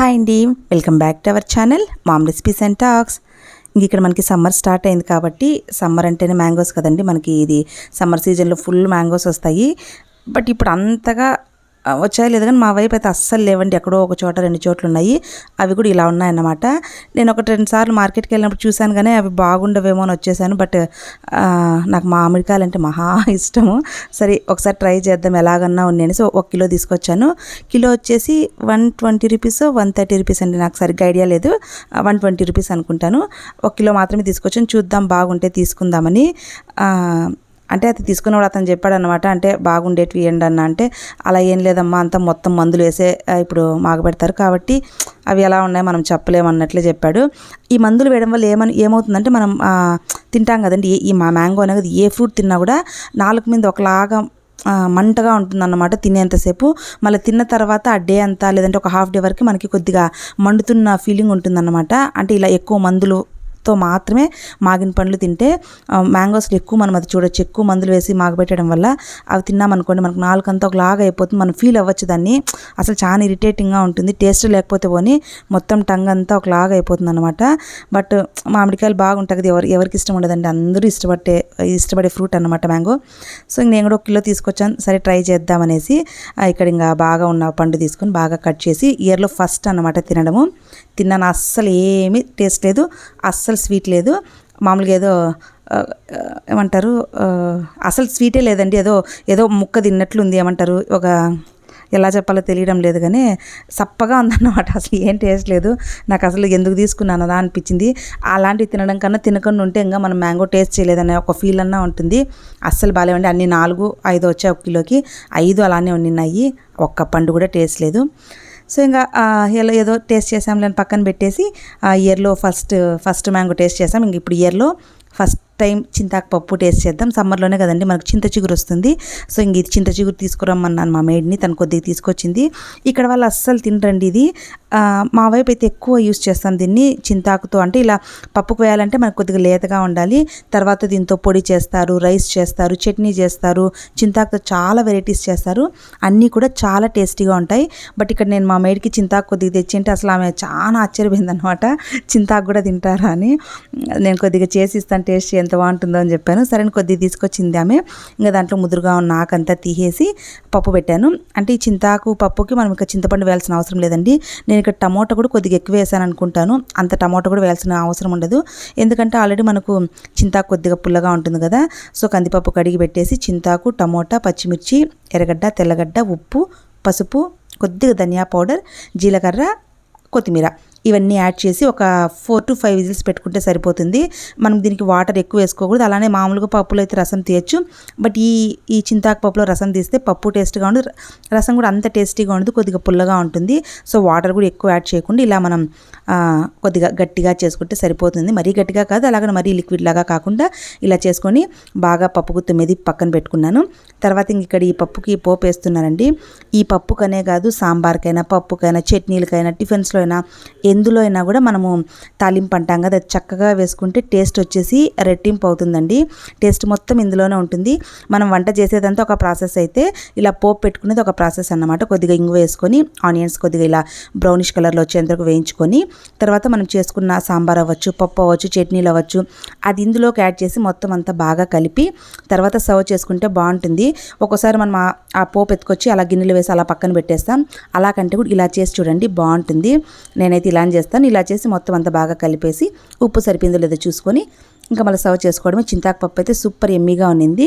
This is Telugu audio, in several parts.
హాయ్ అండి. Welcome back to our channel mom recipes and talks. ఇంక ఇక్కడ మనకి సమ్మర్ స్టార్ట్ అయింది కాబట్టి సమ్మర్ అంటేనే మ్యాంగోస్ కదండి. మనకి ఇది సమ్మర్ సీజన్లో ఫుల్ మ్యాంగోస్ వస్తాయి. బట్ ఇప్పుడు అంతగా వచ్చాయో లేదు కానీ మా వైపు అయితే అస్సలు లేవండి. ఎక్కడో ఒక చోట రెండు చోట్లు ఉన్నాయి అవి కూడా ఇలా ఉన్నాయన్నమాట. నేను ఒక రెండు సార్లు మార్కెట్కి వెళ్ళినప్పుడు చూశాను కానీ అవి బాగుండవేమో అని వచ్చేసాను. బట్ నాకు మామిడికాయలు అంటే మహా ఇష్టము. సరే ఒకసారి ట్రై చేద్దాం ఎలాగన్నా ఉన్నాయని సో ఒక కిలో తీసుకొచ్చాను. కిలో వచ్చేసి one twenty rupees one thirty rupees అండి. నాకు సరిగ్గా ఐడియా లేదు. వన్ ట్వంటీ రూపీస్ అనుకుంటాను. ఒక కిలో మాత్రమే తీసుకొచ్చాను. చూద్దాం బాగుంటే తీసుకుందామని. అంటే అది తీసుకున్నవాడు అతను చెప్పాడనమాట అంటే బాగుండేటివి ఇవ్వండి అన్న అంటే అలా ఏం లేదమ్మా అంతా మొత్తం మందులు వేసే ఇప్పుడు ఇప్పుడు మాగబెడతారు కాబట్టి అవి ఎలా ఉన్నాయి మనం చెప్పలేము అన్నట్లే చెప్పాడు. ఈ మందులు వేయడం వల్ల ఏమని ఏమవుతుందంటే మనం తింటాం కదండి ఈ- ఈ మా మ్యాంగో అనేది ఏ ఫ్రూట్ తిన్నా కూడా నాలుగు మీద ఒకలాగా మంటగా ఉంటుందన్నమాట తినేంతసేపు. మళ్ళీ తిన్న తర్వాత ఆ డే అంతా లేదంటే ఒక హాఫ్ డే వరకు మనకి కొద్దిగా మండుతున్న ఫీలింగ్ ఉంటుందన్నమాట. అంటే ఇలా ఎక్కువ మందులు తో మాత్రమే మాగిన పండ్లు తింటే మ్యాంగోస్లో ఎక్కువ మనం అది చూడొచ్చు. ఎక్కువ మందులు వేసి మాగబెట్టడం వల్ల అవి తిన్నామనుకోండి మనకు నాలుకంతా ఒకలాగా అయిపోతుంది. మనం ఫీల్ అవ్వచ్చు దాన్ని. అసలు చాలా ఇరిటేటింగ్గా ఉంటుంది. టేస్ట్ లేకపోతే పోని మొత్తం టంగ్ అంతా ఒకలాగా అయిపోతుంది అనమాట బట్ మామిడికాయలు బాగుంటాయి కదా ఎవరు ఎవరికి ఇష్టం ఉండదండి. అందరూ ఇష్టపడే ఇష్టపడే ఫ్రూట్ అనమాట మ్యాంగో సో నేను కూడా ఒక కిలో తీసుకొచ్చాను. సరే ట్రై చేద్దామనేసి ఇక్కడ ఇంకా బాగా ఉన్న పండు తీసుకొని బాగా కట్ చేసి ఇయర్లో ఫస్ట్ అనమాట తినడము. తిన్నాను. అస్సలు ఏమీ టేస్ట్ లేదు. అస్సలు స్వీట్ లేదు. మామూలుగా ఏదో ఏమంటారు అసలు స్వీటే లేదండి. ఏదో ఏదో ముక్క తిన్నట్లుంది ఏమంటారు. ఒక ఎలా చెప్పాలో తెలియడం లేదు కానీ సప్పగా ఉందన్నమాట. అసలు ఏం టేస్ట్ లేదు. నాకు అసలు ఎందుకు తీసుకున్నాను అదా అనిపించింది. అలాంటివి తినడం కన్నా తినకుండా ఉంటే ఇంకా మనం మ్యాంగో టేస్ట్ చేయలేదనే ఒక ఫీల్ అన్నా ఉంటుంది. అస్సలు బాగాలేవండి. అన్ని నాలుగు ఐదు వచ్చాయి ఒక కిలోకి. ఐదు అలానే ఉన్నాయి ఒక్క పండు కూడా టేస్ట్ లేదు. సో ఇంకా ఎలా ఏదో టేస్ట్ చేసాంలే అని పక్కన పెట్టేసి ఆ ఇయర్లో ఫస్ట్ ఫస్ట్ మ్యాంగో టేస్ట్ చేసాం. ఇంక ఇప్పుడు ఇయర్లో ఫస్ట్ టైం చింతాకు పప్పు టేస్ట్ చేద్దాం. సమ్మర్లోనే కదండి మనకు చింత చిగురు వస్తుంది. సో ఇంక ఇది చింత చిగురు తీసుకురమ్మన్నాను మా మేడ్ని. తను కొద్దిగా తీసుకొచ్చింది. ఇక్కడ వాళ్ళు అస్సలు తినరండి ఇది. మా వైపు అయితే ఎక్కువ యూస్ చేస్తాం దీన్ని చింతాకుతో. అంటే ఇలా పప్పుకు వేయాలంటే మనకు కొద్దిగా లేతగా ఉండాలి. తర్వాత దీంతో పొడి చేస్తారు రైస్ చేస్తారు చట్నీ చేస్తారు. చింతాకుతో చాలా వెరైటీస్ చేస్తారు. అన్నీ కూడా చాలా టేస్టీగా ఉంటాయి. బట్ ఇక్కడ నేను మా మేడికి చింతాకు కొద్దిగా తెచ్చింటే అసలు ఆమె చాలా ఆశ్చర్యపోయింది అనమాట చింతాకు కూడా తింటారా అని. నేను కొద్దిగా చేసి ఇస్తాను టేస్ట్ ఎంత బాగుంటుందో అని చెప్పాను. సరే అని కొద్దిగా తీసుకొచ్చింది ఆమె. ఇంకా దాంట్లో ముదురుగా ఉన్న ఆకంతా తీసేసి పప్పు పెట్టాను. అంటే ఈ చింతాకు పప్పుకి మనం ఇంకా చింతపండు వేయాల్సిన అవసరం లేదండి. నేను ఇక్కడ టమోటా కూడా కొద్దిగా ఎక్కువ వేసాను అనుకుంటాను. అంత టమోటా కూడా వేయాల్సిన అవసరం ఉండదు. ఎందుకంటే ఆల్రెడీ మనకు చింతాకు కొద్దిగా పుల్లగా ఉంటుంది కదా. సో కందిపప్పు కడిగి పెట్టేసి చింతాకు టమోటా పచ్చిమిర్చి ఎర్రగడ్డ తెల్లగడ్డ ఉప్పు పసుపు కొద్దిగా ధనియా పౌడర్ జీలకర్ర కొత్తిమీర. ఇవన్నీ యాడ్ చేసి ఒక ఫోర్ టు ఫైవ్ విజిల్స్ పెట్టుకుంటే సరిపోతుంది. మనం దీనికి వాటర్ ఎక్కువ వేసుకోకూడదు. అలానే మామూలుగా పప్పులో అయితే రసం తీయచ్చు. బట్ ఈ ఈ చింతాకు పప్పులో రసం తీస్తే పప్పు టేస్ట్గా ఉండదు రసం కూడా అంత టేస్టీగా ఉండదు. కొద్దిగా పుల్లగా ఉంటుంది. సో వాటర్ కూడా ఎక్కువ యాడ్ చేయకుండా ఇలా మనం కొద్దిగా గట్టిగా చేసుకుంటే సరిపోతుంది. మరీ గట్టిగా కాదు అలాగే మరీ లిక్విడ్ లాగా కాకుండా ఇలా చేసుకొని బాగా పప్పు గుత్తి మీద పక్కన పెట్టుకున్నాను. తర్వాత ఇంక ఇక్కడ ఈ పప్పుకి పోపు వేస్తున్నానండి ఈ పప్పుకనే కాదు సాంబార్కైనా పప్పుకైనా చట్నీలకైనా టిఫిన్స్లో అయినా ఎందులో అయినా కూడా మనము తాలింపు అంటాం కదా అది చక్కగా వేసుకుంటే టేస్ట్ వచ్చేసి రెట్టింపు అవుతుందండి. టేస్ట్ మొత్తం ఇందులోనే ఉంటుంది. మనం వంట చేసేదంతా ఒక ప్రాసెస్ అయితే ఇలా పోపు పెట్టుకునేది ఒక ప్రాసెస్ అన్నమాట. కొద్దిగా ఇంగు వేసుకొని ఆనియన్స్ కొద్దిగా ఇలా బ్రౌనిష్ కలర్లో వచ్చేంతవరకు వేయించుకొని తర్వాత మనం చేసుకున్న సాంబార్ అవ్వచ్చు పప్పు అవ్వచ్చు చట్నీలు అవ్వచ్చు అది ఇందులోకి యాడ్ చేసి మొత్తం అంతా బాగా కలిపి తర్వాత సర్వ్ చేసుకుంటే బాగుంటుంది. ఒక్కోసారి మనం ఆ- ఆ పోపు ఎత్తుకొచ్చి అలా గిన్నెలు వేసి అలా పక్కన పెట్టేస్తాం. అలా కంటే కూడా ఇలా చేసి చూడండి బాగుంటుంది. నేనైతే ఇలా ప్లాన్ చేస్తాను. ఇలా చేసి మొత్తం అంతా బాగా కలిపేసి ఉప్పు సరిపోయిందో లేదో చూసుకొని ఇంకా మళ్ళీ సర్వ్ చేసుకోవడమే. చింతాకు పప్పు అయితే సూపర్ ఎమ్మీగా ఉన్నింది.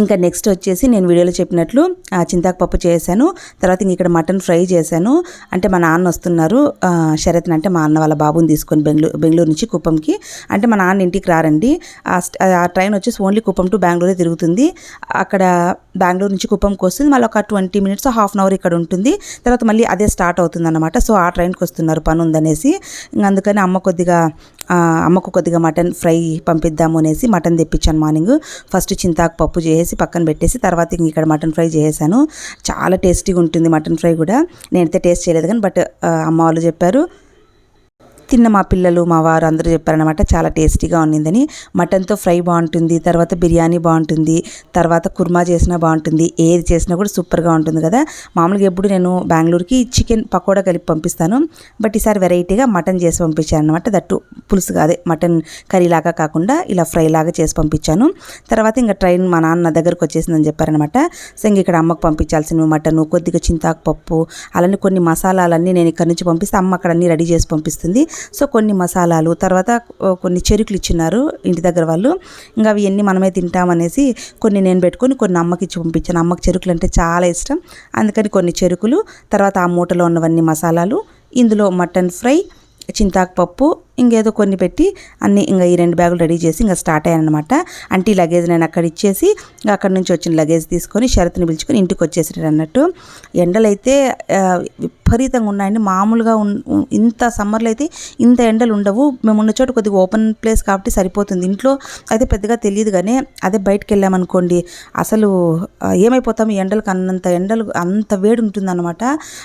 ఇంకా నెక్స్ట్ వచ్చేసి నేను వీడియోలో చెప్పినట్లు చింతాకుపప్పు చేశాను. తర్వాత ఇంక ఇక్కడ మటన్ ఫ్రై చేశాను. అంటే మా నాన్న వస్తున్నారు. శరత్న శరత్ని అంటే మా అన్న వాళ్ళ బాబుని తీసుకొని బెంగళూరు బెంగళూరు నుంచి కుప్పంకి. అంటే మా నాన్న ఇంటికి రారండి. ఆ ఆ ట్రైన్ వచ్చేసి ఓన్లీ కుప్పం టు బెంగళూరే తిరుగుతుంది. అక్కడ బెంగళూరు నుంచి కుప్పంకి వస్తుంది మళ్ళీ ఒక twenty minutes half an hour ఇక్కడ ఉంటుంది. తర్వాత మళ్ళీ అదే స్టార్ట్ అవుతుంది అనమాట సో ఆ ట్రైన్కి వస్తున్నారు పని ఉందనేసి అందుకని అమ్మ కొద్దిగా అమ్మకు కొద్దిగా మటన్ ఫ్రై పంపిద్దాము అనేసి మటన్ తెప్పించాను మార్నింగ్. ఫస్ట్ చింతాకు పప్పు చేసి పక్కన పెట్టేసి తర్వాత ఇక్కడ మటన్ ఫ్రై చేశాను చాలా టేస్టీగా ఉంటుంది మటన్ ఫ్రై కూడా. నేనైతే టేస్ట్ చేయలేదు కానీ బట్ అమ్మ వాళ్ళు చెప్పారు. తిన్న మా పిల్లలు మా వారు అందరూ చెప్పారనమాట చాలా టేస్టీగా ఉన్నిందని. మటన్తో ఫ్రై బాగుంటుంది తర్వాత బిర్యానీ బాగుంటుంది తర్వాత కుర్మా చేసినా బాగుంటుంది ఏది చేసినా కూడా సూపర్గా ఉంటుంది కదా. మామూలుగా ఎప్పుడు నేను బెంగళూరుకి చికెన్ పకోడా కలిపి పంపిస్తాను బట్ ఈసారి వెరైటీగా మటన్ చేసి పంపించాను అనమాట దట్టు పులుసు అదే మటన్ కర్రీ లాగా కాకుండా ఇలా ఫ్రై లాగా చేసి పంపించాను. తర్వాత ఇంకా ట్రైన్ మా నాన్న దగ్గరకు వచ్చేసిందని చెప్పారనమాట సో ఇంక ఇక్కడ అమ్మకు పంపించాల్సిన మటను కొద్దిగా చింతాకు పప్పు అలానే కొన్ని మసాలాలన్నీ నేను ఇక్కడ నుంచి పంపిస్తే అమ్మ అక్కడ అన్నీ రెడీ చేసి పంపిస్తుంది సో కొన్ని మసాలాలు తర్వాత కొన్ని చెరుకులు ఇచ్చినారు ఇంటి దగ్గర వాళ్ళు. ఇంకా అవి ఎన్ని మనమే తింటామనేసి కొన్ని నేను పెట్టుకొని కొన్ని అమ్మకి ఇచ్చి పంపించాను. అమ్మకి చెరుకులు అంటే చాలా ఇష్టం. అందుకని కొన్ని చెరుకులు తర్వాత ఆ మూటలో ఉన్నవన్నీ మసాలాలు ఇందులో మటన్ ఫ్రై చింతాకు పప్పు ఇంకేదో కొన్ని పెట్టి అన్ని ఇంకా ఈ రెండు బ్యాగులు రెడీ చేసి ఇంకా స్టార్ట్ అయ్యానమాట అంటే ఈ లగేజ్ నేను అక్కడ ఇచ్చేసి ఇంకా అక్కడ నుంచి వచ్చిన లగేజ్ తీసుకొని షరత్ని పిలుచుకొని ఇంటికి వచ్చేసాడు అన్నట్టు. ఎండలైతే విపరీతంగా ఉన్నాయండి. మామూలుగా ఉన్- ఇంత సమ్మర్లో అయితే ఇంత ఎండలు ఉండవు. మేము ఉన్న చోట కొద్దిగా ఓపెన్ ప్లేస్ కాబట్టి సరిపోతుంది. ఇంట్లో అయితే పెద్దగా తెలియదు కానీ అదే బయటకు వెళ్ళామనుకోండి అసలు ఏమైపోతాం? ఎండలకు అన్నంత ఎండలు అంత వేడి ఉంటుందన్నమాట.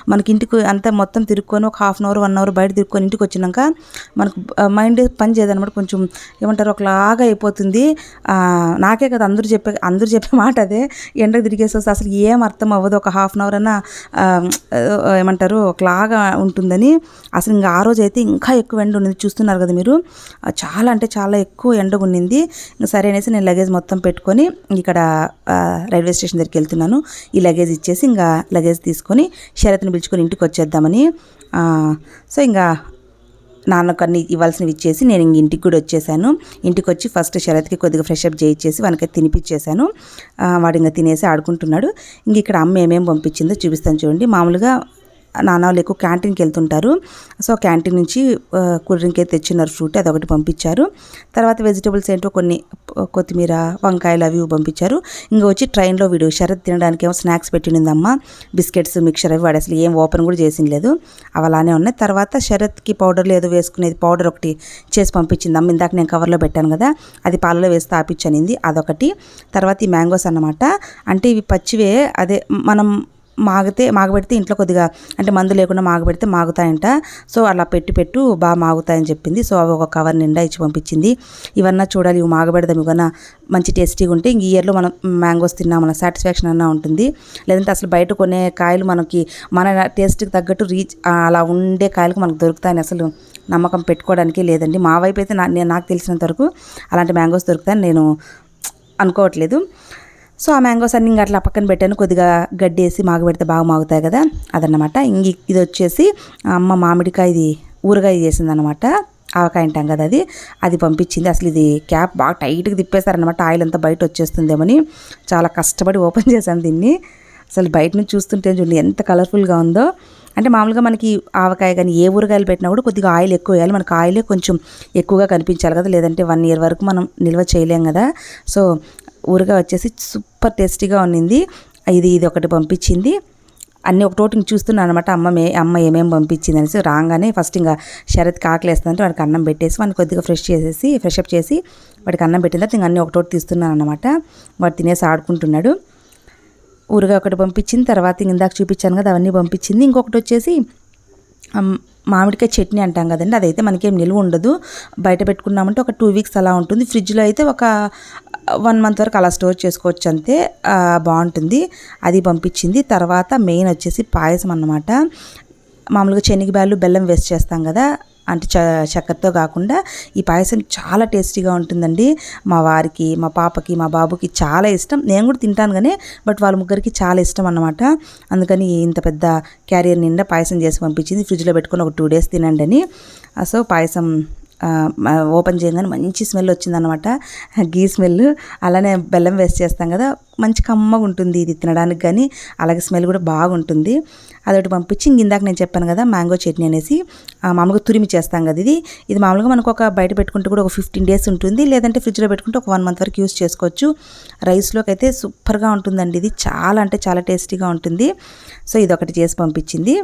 మనకి ఇంటికి అంత మొత్తం తిరుక్కొని ఒక half an hour one hour బయట తిరుక్కొని ఇంటికి వచ్చినాక మనకు మైండ్ పని చేయదన్నమాట. కొంచెం ఏమంటారు ఒకలాగా అయిపోతుంది. నాకే కదా అందరూ చెప్పే అందరూ చెప్పే మాట అదే. ఎండకు తిరిగేసి వస్తే అసలు ఏం అర్థం అవ్వదు. ఒక హాఫ్ అన్ అవర్ అన్నా ఏమంటారు ఒకలాగా ఉంటుందని. అసలు ఇంకా ఆ రోజు అయితే ఇంకా ఎక్కువ ఎండ ఉన్నది. చూస్తున్నారు కదా మీరు? చాలా అంటే చాలా ఎక్కువ ఎండగా ఉన్నింది. ఇంకా సరే అనేసి నేను లగేజ్ మొత్తం పెట్టుకొని ఇక్కడ రైల్వే స్టేషన్ దగ్గరికి వెళ్తున్నాను. ఈ లగేజ్ ఇచ్చేసి ఇంకా లగేజ్ తీసుకొని శరత్ని పిలుచుకొని ఇంటికి వచ్చేద్దామని. సో ఇంకా నాన్నకు అన్ని ఇవ్వాల్సినవి ఇచ్చేసి నేను ఇంటికి కూడా వచ్చేసాను. ఇంటికి వచ్చి ఫస్ట్ శరత్కి కొద్దిగా ఫ్రెష్ అప్ చేయించేసి వానికి తినిపించేశాను వాడు ఇంకా తినేసి ఆడుకుంటున్నాడు. ఇంక ఇక్కడ అమ్మ ఏమేమి పంపించిందో చూపిస్తాను చూడండి. మామూలుగా నాన్న వాళ్ళు ఎక్కువ క్యాంటీన్కి వెళ్తుంటారు. సో క్యాంటీన్ నుంచి కూల్ డ్రింక్ అయితే తెచ్చినారు. ఫ్రూట్ అదొకటి పంపించారు. తర్వాత వెజిటబుల్స్ ఏంటో కొన్ని కొత్తిమీర వంకాయలు అవి పంపించారు. ఇంకా వచ్చి ట్రైన్లో వీడు శరత్ తినడానికి ఏమో స్నాక్స్ పెట్టిందమ్మ బిస్కెట్స్ మిక్చర్ అవి వాడు అసలు ఏం ఓపెన్ కూడా చేసిన లేదు. అవి అలానే ఉన్నాయి. తర్వాత శరత్కి పౌడర్లు ఏదో వేసుకునేది పౌడర్ ఒకటి చేసి పంపించింది అమ్మ ఇందాక నేను కవర్లో పెట్టాను కదా అది పాలలో వేసి తాపించనింది అదొకటి. తర్వాత ఈ మ్యాంగోస్ అన్నమాట. అంటే ఇవి పచ్చివే అదే మనం మాగితే మాగబెడితే ఇంట్లో కొద్దిగా అంటే మందు లేకుండా మాగబెడితే మాగుతాయంట. సో అలా పెట్టి పెట్టు బాగా మాగుతాయని చెప్పింది. సో అవి ఒక కవర్ నిండా ఇచ్చి పంపించింది. ఇవన్నా చూడాలి ఇవి మాగబెడదాం ఇవన్నా మంచి టేస్టీగా ఉంటే ఇంక ఈ ఇయర్లో మనం మ్యాంగోస్ తిన్నా మన సాటిస్ఫాక్షన్ అన్నా ఉంటుంది. లేదంటే అసలు బయట కొనే కాయలు మనకి మన టేస్ట్కి తగ్గట్టు రీచ్ అలా ఉండే కాయలకు మనకు దొరుకుతాయని అసలు నమ్మకం పెట్టుకోవడానికి లేదండి. మా వైపు అయితే నా నేను నాకు తెలిసినంత వరకు అలాంటి మ్యాంగోస్ దొరుకుతాయని నేను అనుకోవట్లేదు. సో ఆ మ్యాంగోస్ అన్ని ఇంకా అట్లా పక్కన పెట్టాను. కొద్దిగా గడ్డి వేసి మాగబెడితే బాగా మాగుతాయి కదా అదన్నమాట. ఇంక ఇది వచ్చేసి అమ్మ మామిడికాయ ఇది ఊరగాయ చేసిందనమాట ఆవకాయ అంటాం కదా అది. అది పంపించింది. అసలు ఇది క్యాప్ బాగా టైట్గా తిప్పేశారనమాట ఆయిల్ అంతా బయట వచ్చేస్తుందేమని చాలా కష్టపడి ఓపెన్ చేశాను దీన్ని. అసలు బయట నుంచి చూస్తుంటే చూడండి ఎంత కలర్ఫుల్గా ఉందో. అంటే మామూలుగా మనకి ఆవకాయ కానీ ఏ ఊరగాయలు పెట్టినా కూడా కొద్దిగా ఆయిల్ ఎక్కువ వేయాలి. మనకు ఆయిలే కొంచెం ఎక్కువగా కనిపించాలి కదా. లేదంటే వన్ ఇయర్ వరకు మనం నిల్వ చేయలేం కదా. సో ఊరగా వచ్చేసి సూపర్ టేస్టీగా ఉన్నింది. ఇది ఇది ఒకటి పంపించింది. అన్నీ ఒకటోటి ఇంక చూస్తున్నాను అనమాట అమ్మ మే అమ్మ ఏమేమి పంపించింది అనేసి రాగానే ఫస్ట్ ఇంకా శరత్ కాకలేస్తుందంటే వాడికి అన్నం పెట్టేసి వాడిని కొద్దిగా ఫ్రెష్ చేసేసి ఫ్రెష్ అప్ చేసి వాడికి అన్నం పెట్టిన తర్వాత ఇంకా అన్నీ ఒకటోటి తీస్తున్నాను అనమాట వాడు తినేసి ఆడుకుంటున్నాడు. ఊరుగా ఒకటి పంపించింది తర్వాత ఇందాక చూపించాను కదా అవన్నీ పంపించింది. ఇంకొకటి వచ్చేసి మామిడికాయ చట్నీ అంటాం కదండి అదైతే మనకేం నిలువ ఉండదు. బయట పెట్టుకున్నామంటే ఒక టూ వీక్స్ అలా ఉంటుంది. ఫ్రిడ్జ్లో అయితే ఒక వన్ మంత్ వరకు అలా స్టోర్ చేసుకోవచ్చు అంతే. బాగుంటుంది. అది పంపించింది. తర్వాత మెయిన్ వచ్చేసి పాయసం అన్నమాట. మామూలుగా శనగబ్యాళ్ళు బెల్లం వేస్ట్ చేస్తాం కదా అంటే చ చక్కెరతో కాకుండా ఈ పాయసం చాలా టేస్టీగా ఉంటుందండి. మా వారికి మా పాపకి మా బాబుకి చాలా ఇష్టం. నేను కూడా తింటాను కానీ బట్ వాళ్ళ ముగ్గురికి చాలా ఇష్టం అన్నమాట. అందుకని ఇంత పెద్ద క్యారియర్ నిండా పాయసం చేసి పంపించింది. ఫ్రిడ్జ్లో పెట్టుకొని ఒక టూ డేస్ తినండి అని సో పాయసం ఓపెన్ చేయగానే మంచి స్మెల్ వచ్చిందనమాట గీ స్మెల్. అలానే బెల్లం వేస్ట్ చేస్తాం కదా మంచి కమ్మగా ఉంటుంది ఇది తినడానికి కానీ అలాగే స్మెల్ కూడా బాగుంటుంది. అదొకటి పంపించి ఇంక ఇందాక నేను చెప్పాను కదా మ్యాంగో చట్నీ అనేసి మామూలుగా తురిమి చేస్తాం కదా ఇది. ఇది మామూలుగా మనకు ఒక బయట పెట్టుకుంటే కూడా ఒక ఫిఫ్టీన్ డేస్ ఉంటుంది లేదంటే ఫ్రిడ్జ్లో పెట్టుకుంటే ఒక వన్ మంత్ వరకు యూస్ చేసుకోవచ్చు. రైస్లోకి అయితే సూపర్గా ఉంటుందండి ఇది చాలా అంటే చాలా టేస్టీగా ఉంటుంది. సో ఇది ఒకటి చేసి పంపించింది.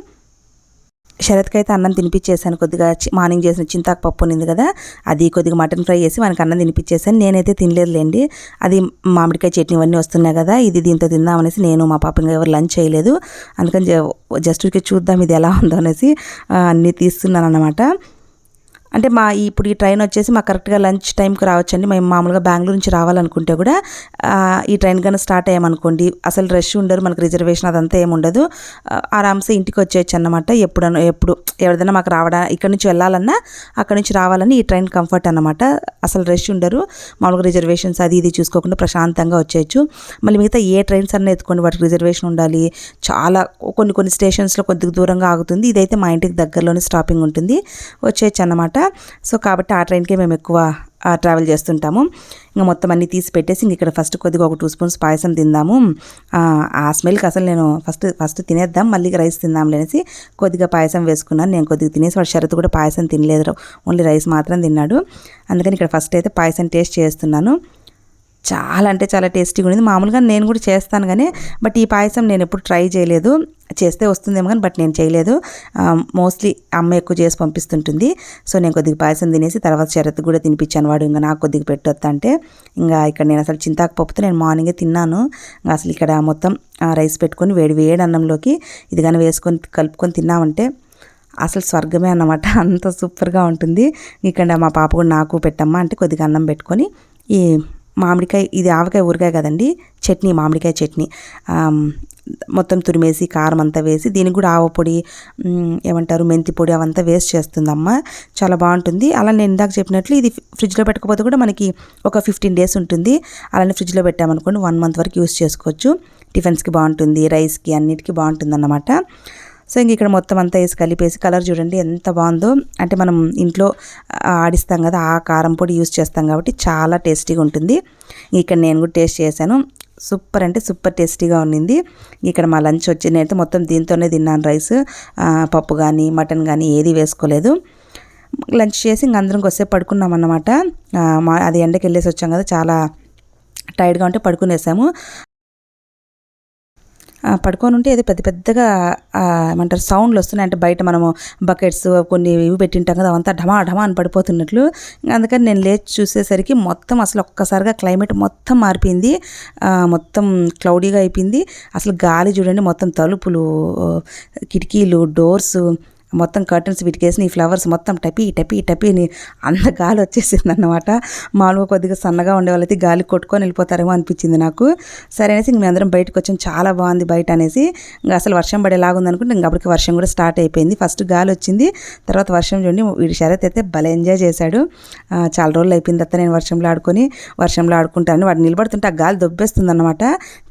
శరత్కి అయితే అన్నం తినిపించేసాను కొద్దిగా చి- మార్నింగ్ చేసిన చింతాకు పప్పు ఉంది కదా అది కొద్దిగా మటన్ ఫ్రై చేసి వానికి అన్నం తినిపించేసాను నేనైతే తినలేదులేండి. అది మామిడికాయ చట్నీ ఇవన్నీ వస్తున్నాయి కదా ఇది దీంతో తిందామనేసి నేను మా పాప ఇంకా ఎవరు లంచ్ చేయలేదు. అందుకని జ- జస్ట్ ఊరికే చూద్దాం ఇది ఎలా ఉందో అనేసి అన్నీ తీస్తున్నాను అనమాట అంటే మా ఇప్పుడు ఈ ట్రైన్ వచ్చేసి మాకు కరెక్ట్గా లంచ్ టైంకి రావచ్చండి. మేము మామూలుగా బెంగళూరు నుంచి రావాలనుకుంటే కూడా ఈ ట్రైన్ కన్నా స్టార్ట్ అయ్యామనుకోండి. అసలు రష్ ఉండరు మనకు రిజర్వేషన్ అదంతా ఏమి ఉండదు. ఆరామ్సే ఇంటికి వచ్చేయచ్చు అన్నమాట ఎప్పుడన్నా ఎప్పుడు ఎవరిదైనా మాకు రావడా ఇక్కడ నుంచి వెళ్ళాలన్నా అక్కడ నుంచి రావాలని ఈ ట్రైన్ కంఫర్ట్ అన్నమాట. అసలు రష్ ఉండరు. మామూలుగా రిజర్వేషన్స్ అది ఇది చూసుకోకుండా ప్రశాంతంగా వచ్చేయచ్చు. మళ్ళీ మిగతా ఏ ట్రైన్స్ అన్న ఎత్తుకోండి వాటికి రిజర్వేషన్ ఉండాలి. చాలా కొన్ని కొన్ని స్టేషన్స్లో కొద్దిగా దూరంగా ఆగుతుంది. ఇదైతే మా ఇంటికి దగ్గరలోనే స్టాపింగ్ ఉంటుంది. వచ్చేయచ్చు సో కాబట్టి ఆ ట్రైన్కే మేము ఎక్కువ ట్రావెల్ చేస్తుంటాము. ఇంకా మొత్తం అన్నీ తీసి పెట్టేసి ఇంక ఇక్కడ ఫస్ట్ కొద్దిగా ఒక టూ స్పూన్స్ పాయసం తిందాము. ఆ, స్మెల్కి అసలు నేను ఫస్ట్ ఫస్ట్ తినేద్దాం మళ్ళీ రైస్ తిందాం అనేసి కొద్దిగా పాయసం వేసుకున్నాను. నేను కొద్దిగా తినేసి వాడు షరత్ కూడా పాయసం తినలేదు. ఓన్లీ రైస్ మాత్రం తిన్నాడు. అందుకని ఇక్కడ ఫస్ట్ అయితే పాయసం టేస్ట్ చేస్తున్నాను. చాలా అంటే చాలా టేస్టీగా ఉంది మామూలుగా నేను కూడా చేస్తాను కానీ బట్ ఈ పాయసం నేను ఎప్పుడు ట్రై చేయలేదు. చేస్తే వస్తుందేమో కానీ బట్ నేను చేయలేదు. మోస్ట్లీ అమ్మ ఎక్కువ చేసి పంపిస్తుంటుంది. సో నేను కొద్దిగా పాయసం తినేసి తర్వాత శరత్ కూడా తినిపించాను. వాడు ఇంకా నాకు కొద్దిగా పెట్టొద్దు అంటే ఇంకా ఇక్కడ నేను అసలు చింతాకు పప్పుతో నేను మార్నింగే తిన్నాను. ఇంకా అసలు ఇక్కడ మొత్తం రైస్ పెట్టుకొని వేడి వేడి అన్నంలోకి ఇది కానీ వేసుకొని కలుపుకొని తిన్నామంటే అసలు స్వర్గమే అన్నమాట. అంత సూపర్గా ఉంటుంది. ఇక్కడ మా పాప కూడా నాకు పెట్టమ్మా అంటే కొద్దిగా అన్నం పెట్టుకొని ఈ మామిడికాయ ఇది ఆవకాయ ఊరగాయ కదండి. చట్నీ మామిడికాయ చట్నీ. మొత్తం తురిమేసి కారం అంతా వేసి దీనికి కూడా ఆవ పొడి ఏమంటారు మెంతి పొడి అవంతా వేస్ట్ చేస్తుందమ్మ. చాలా బాగుంటుంది. అలా నేను ఇందాక చెప్పినట్లు ఇది ఫ్రిడ్జ్లో పెట్టకపోతే కూడా మనకి ఒక ఫిఫ్టీన్ డేస్ ఉంటుంది. అలానే ఫ్రిడ్జ్లో పెట్టామనుకోండి వన్ మంత్ వరకు యూస్ చేసుకోవచ్చు. టిఫిన్స్కి బాగుంటుంది రైస్కి అన్నిటికీ బాగుంటుంది అన్నమాట సో ఇంక ఇక్కడ మొత్తం అంతా వేసి కలిపేసి కలర్ చూడండి ఎంత బాగుందో. అంటే మనం ఇంట్లో ఆడిస్తాం కదా ఆ కారం పొడి యూస్ చేస్తాం కాబట్టి చాలా టేస్టీగా ఉంటుంది. ఇక్కడ నేను కూడా టేస్ట్ చేశాను. సూపర్ అంటే సూపర్ టేస్టీగా ఉన్నింది. ఇక్కడ మా లంచ్ వచ్చి నేనైతే మొత్తం దీంతోనే తిన్నాను రైస్ పప్పు కానీ మటన్ కానీ ఏది వేసుకోలేదు. లంచ్ చేసి ఇంక అందరం కొద్దిసేపు పడుకున్నాం అన్నమాట. మా అది ఎండకి వెళ్ళేసి వచ్చాం కదా చాలా టైర్డ్గా ఉంటే పడుకునేసాము. పడుకొని ఉంటే ఏదో పెద్ద పెద్దగా ఏమంటారు సౌండ్లు వస్తున్నాయి. అంటే బయట మనము బకెట్స్ కొన్ని ఇవి పెట్టింటాం కదా అవంతా ఢమా ఢమా అని పడిపోతున్నట్లు. అందుకని నేను లేచి చూసేసరికి మొత్తం అసలు ఒక్కసారిగా క్లైమేట్ మొత్తం మారిపోయింది. మొత్తం క్లౌడీగా అయిపోయింది. అసలు గాలి చూడండి మొత్తం తలుపులు కిటికీలు డోర్స్ మొత్తం కర్టన్స్ వీటికేసిన ఈ ఫ్లవర్స్ మొత్తం టపి టపి టపి అని అంత గాలి వచ్చేసింది అన్నమాట మామూలుగా కొద్దిగా సన్నగా ఉండే వాళ్ళైతే గాలి కొట్టుకొని వెళ్ళిపోతారేమో అనిపించింది నాకు. సరే అనేసి ఇంక మేము అందరం బయటకు వచ్చాం. చాలా బాగుంది బయట అనేసి. ఇంకా అసలు వర్షం పడేలాగా ఉంది అనుకుంటే ఇంకా అప్పటికి వర్షం కూడా స్టార్ట్ అయిపోయింది. ఫస్ట్ గాలి వచ్చింది. తర్వాత వర్షం చూడండి వీడి శరత్ అయితే భలే ఎంజాయ్ చేశాడు. చాలా రోజులు అయిపోయింది తర్వాత నేను వర్షంలో ఆడుకొని వర్షంలో ఆడుకుంటాను వాడు నిలబడుతుంటే ఆ గాలి దొబ్బేస్తుంది అనమాట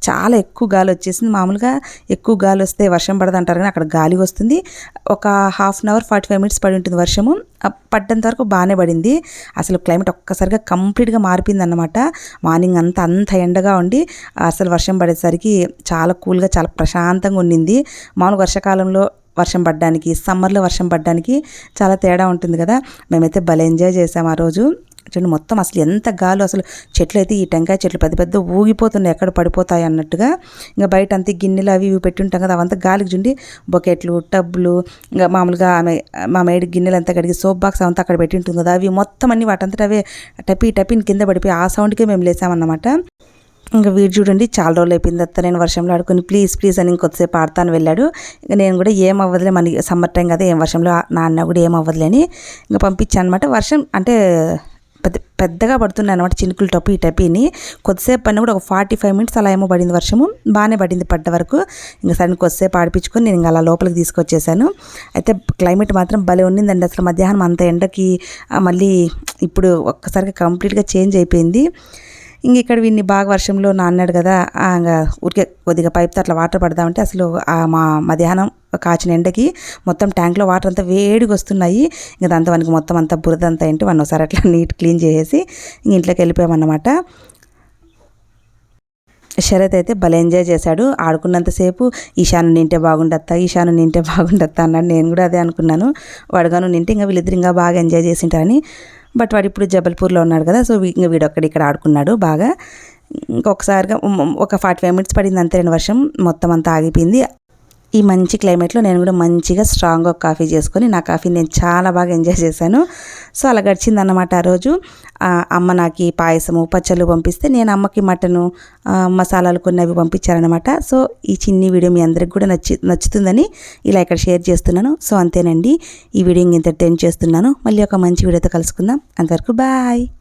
చాలా ఎక్కువ గాలి వచ్చేసింది. మామూలుగా ఎక్కువ గాలి వస్తే వర్షం పడదంటారు కానీ అక్కడ గాలి వస్తుంది. ఒక half an hour forty five minutes పడి ఉంటుంది వర్షము. పడ్డంత వరకు బాగానే పడింది. అసలు క్లైమేట్ ఒక్కసారిగా కంప్లీట్గా మారిపోయింది అనమాట మార్నింగ్ అంతా అంత ఎండగా ఉండి అసలు వర్షం పడేసరికి చాలా కూల్గా చాలా ప్రశాంతంగా ఉండింది మామూలుగా వర్షాకాలంలో వర్షం పడడానికి సమ్మర్లో వర్షం పడడానికి చాలా తేడా ఉంటుంది కదా. మేమైతే భలే ఎంజాయ్ చేసాం ఆ రోజు. చూడండి మొత్తం అసలు ఎంత గాలి అసలు చెట్లు అయితే ఈ టెంకాయ చెట్లు పెద్ద పెద్ద ఊగిపోతున్నాయి ఎక్కడ పడిపోతాయి అన్నట్టుగా. ఇంకా బయట అంతా గిన్నెలు అవి ఇవి పెట్టి ఉంటాం కదా అవంతా గాలికి చూండి బొకెట్లు టబ్బులు ఇంకా మామూలుగా ఆమె మా మేడి గిన్నెలు అంతా కడిగి సోప్ బాక్స్ అంతా అక్కడ పెట్టి ఉంటుంది కదా అవి మొత్తం అన్ని వాటంతట అవే టపి టపిని కింద పడిపోయి ఆ సౌండ్కే మేము లేసామన్నమాట. ఇంకా వీడు చూడండి చాలా రోజులు అయిపోయింది అత్త నేను వర్షంలో ఆడుకొని ప్లీజ్ ప్లీజ్ అని ఇంకొద్దిసేపు ఆడతాను వెళ్ళాడు. ఇంకా నేను కూడా ఏం అవ్వదులే మనకి సమ్మర్ టైం కదా ఏం వర్షంలో నాన్న కూడా ఏం అవ్వదులే అని ఇంకా పంపించాను అనమాట వర్షం అంటే పెద్ద పెద్దగా పడుతున్నాయి అనమాట చినుకులు టపి టపిని. కొద్దిసేపు పని కూడా ఒక ఫార్టీ ఫైవ్ మినిట్స్ అలా ఏమో పడింది వర్షము. బాగానే పడింది పడ్డ వరకు. ఇంకా సరే కొద్దిసేపు ఆడిపించుకొని నేను ఇంకా అలా లోపలికి తీసుకొచ్చేసాను. అయితే క్లైమేట్ మాత్రం భలే ఉన్నిందండి. అసలు మధ్యాహ్నం అంత ఎండకి మళ్ళీ ఇప్పుడు ఒక్కసారిగా కంప్లీట్గా చేంజ్ అయిపోయింది. ఇంక ఇక్కడ వీడిని బాగా వర్షంలో నాన్నాడు కదా ఇంకా ఊరికే కొద్దిగా పైప్తో అట్లా వాటర్ పడదామంటే అసలు మా మధ్యాహ్నం కాచిన ఎండకి మొత్తం ట్యాంక్లో వాటర్ అంతా వేడిగా వస్తున్నాయి. ఇంకా దాంతో వానికి మొత్తం అంతా బురద అంతా ఏంటి వాడిని ఒకసారి అట్లా నీట్ క్లీన్ చేసేసి ఇంక ఇంట్లోకి వెళ్ళిపోయామన్నమాట. శరత్ అయితే భలే ఎంజాయ్ చేశాడు. ఆడుకున్నంతసేపు ఈశాను నింటే బాగుండత్తా ఈశాను నింటే బాగుండత్తా అన్నాడు. నేను కూడా అదే అనుకున్నాను. వాడుగాను నింటే ఇంకా వీళ్ళిద్దరు ఇంకా బాగా ఎంజాయ్ చేసింటారని. బట్ వాడు ఇప్పుడు జబల్పూర్లో ఉన్నాడు కదా సో ఇంకా వీడు ఒక్కడి ఇక్కడ ఆడుకున్నాడు బాగా. ఇంకొకసారిగా ఒక ఫార్టీ ఫైవ్ మినిట్స్ పడింది అంతే వర్షం మొత్తం అంతా ఆగిపోయింది. ఈ మంచి క్లైమేట్లో నేను కూడా మంచిగా స్ట్రాంగ్గా కాఫీ చేసుకొని నా కాఫీ నేను చాలా బాగా ఎంజాయ్ చేశాను. సో అలా గడిచిందన్నమాట ఆ రోజు. అమ్మ నాకు ఈ పాయసము పచ్చళ్ళు పంపిస్తే నేను అమ్మకి మటను మసాలాలు కొన్ని అవి పంపించారనమాట సో ఈ చిన్ని వీడియో మీ అందరికి కూడా నచ్చి నచ్చుతుందని ఇలా ఇక్కడ షేర్ చేస్తున్నాను. సో అంతేనండి. ఈ వీడియో ఇంత టెన్ చేస్తున్నాను. మళ్ళీ ఒక మంచి వీడియోతో కలుసుకుందాం. అంతవరకు బాయ్.